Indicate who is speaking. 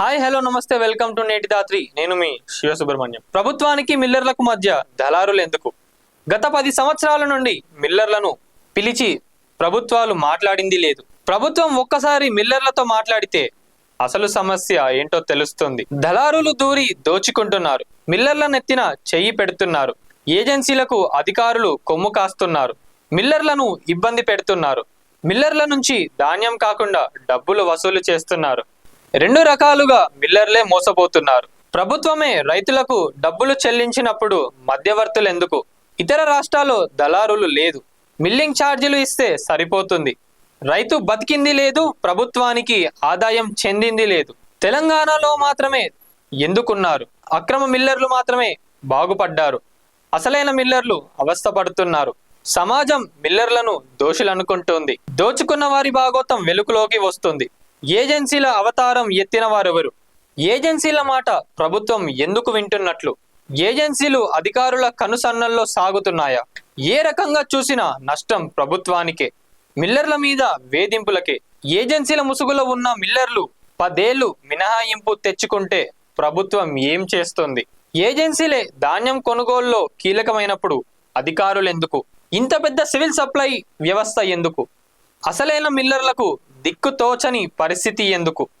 Speaker 1: Hi hello నమస్తే welcome to నేటి దాత్రి నేను మీ శివ సుబ్రహ్మణ్యం. ప్రభుత్వానికి మిల్లర్లకు మధ్య దళారులు ఎందుకు? గత పది సంవత్సరాల నుండి మిల్లర్లను పిలిచి ప్రభుత్వాలు మాట్లాడింది లేదు. ప్రభుత్వం ఒక్కసారి మిల్లర్లతో మాట్లాడితే అసలు సమస్య ఏంటో తెలుస్తుంది. దళారులు దూరి దోచుకుంటున్నారు. మిల్లర్లనెత్తిన చెయ్యి పెడుతున్నారు. ఏజెన్సీలకు అధికారులు కొమ్ము కాస్తున్నారు. మిల్లర్లను ఇబ్బంది పెడుతున్నారు. మిల్లర్ల నుంచి ధాన్యం కాకుండా డబ్బులు వసూలు చేస్తున్నారు. రెండు రకాలుగా మిల్లర్లే మోసపోతున్నారు. ప్రభుత్వమే రైతులకు డబ్బులు చెల్లించినప్పుడు మధ్యవర్తులు ఎందుకు? ఇతర రాష్ట్రాల్లో దళారులు లేదు. మిల్లింగ్ ఛార్జీలు ఇస్తే సరిపోతుంది. రైతు బతికింది లేదు ప్రభుత్వానికి ఆదాయం చెందింది లేదు. తెలంగాణలో మాత్రమే ఎందుకున్నారు? అక్రమ మిల్లర్లు మాత్రమే బాగుపడ్డారు. అసలైన మిల్లర్లు అవస్థపడుతున్నారు. సమాజం మిల్లర్లను దోషులనుకుంటుంది. దోచుకున్న వారి భాగోతం వెలుగులోకి వస్తుంది. ఏజెన్సీల అవతారం ఎత్తిన వారెవరు? ఏజెన్సీల మాట ప్రభుత్వం ఎందుకు వింటున్నట్లు? ఏజెన్సీలు అధికారుల కనుసన్నల్లో సాగుతున్నాయా? ఏ రకంగా చూసినా నష్టం ప్రభుత్వానికే. మిల్లర్ల మీద వేధింపులకే. ఏజెన్సీల ముసుగులో ఉన్న మిల్లర్లు పదేళ్ళు మినహాయింపు తెచ్చుకుంటే ప్రభుత్వం ఏం చేస్తుంది? ఏజెన్సీలే ధాన్యం కొనుగోలులో కీలకమైనప్పుడు అధికారులెందుకు? ఇంత పెద్ద సివిల్ సప్లై వ్యవస్థ ఎందుకు? అసలైన మిల్లర్లకు దిక్కు తోచని పరిస్థితి ఎందుకు?